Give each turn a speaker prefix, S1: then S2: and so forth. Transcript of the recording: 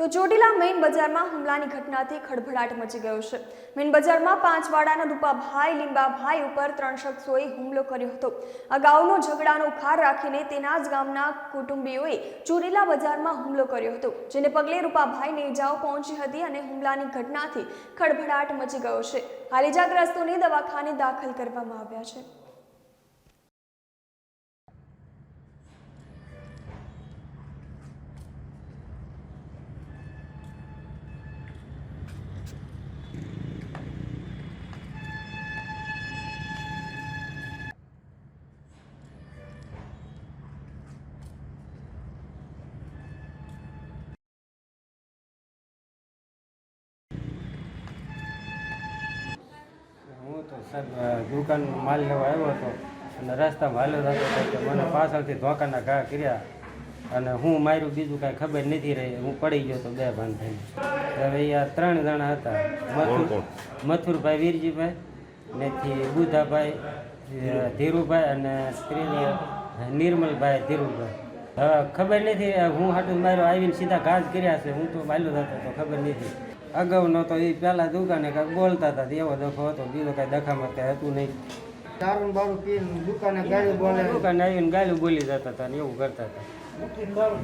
S1: તો ચોટીલા મેઇન બજારમાં હુમલાની ઘટનાથી ખળભળાટ મચી ગયો છે. મેઇન બજારમાં પાંચવાડાના રૂપાભાઈ લીંબાભાઈ ઉપર ત્રણ શખ્સોએ હુમલો કર્યો હતો. અગાઉનો ઝઘડાનો ખાર રાખીને તેના જ ગામના કુટુંબીઓએ ચોટીલા બજારમાં હુમલો કર્યો હતો, જેને પગલે રૂપાભાઈને ઇજાઓ પહોંચી હતી અને હુમલાની ઘટનાથી ખળભળાટ મચી ગયો છે. હાલ ઇજાગ્રસ્તોને દવાખાને દાખલ કરવામાં આવ્યા છે.
S2: તો સાહેબ દુકાન માલ લેવા આવ્યો હતો અને રસ્તામાં હાલ્યો જતો હતો તો મને પાછળથી ધોકાના ઘા કર્યા અને હું માર્યું બીજું કાંઈ ખબર નથી રહી. હું પડી ગયો તો બે ભાન થઈને. હવે આ ત્રણ જણા હતા. મથુર મથુરભાઈ વીરજીભાઈ નથી બુધાભાઈ ધીરુભાઈ અને સ્ત્રીની નિર્મલભાઈ ધીરુભાઈ. હવે ખબર નથી હું હાટું મારો આવીને સીધા ઘા જ કર્યા છે. હું તો માલ્યો જતો તો ખબર નથી. અગાઉનો તો એ પહેલાં દુકાને કાંઈક બોલતા હતા એવો દફો હતો. બીજો કાંઈ દખામાં કાંઈ હતું નહીં.
S3: દારૂ બારું પીને દુકાને ગાડી બોલે
S2: દુકાને આવીને ગાયું બોલી જતા હતા ને એવું કરતા હતા.
S3: દારૂ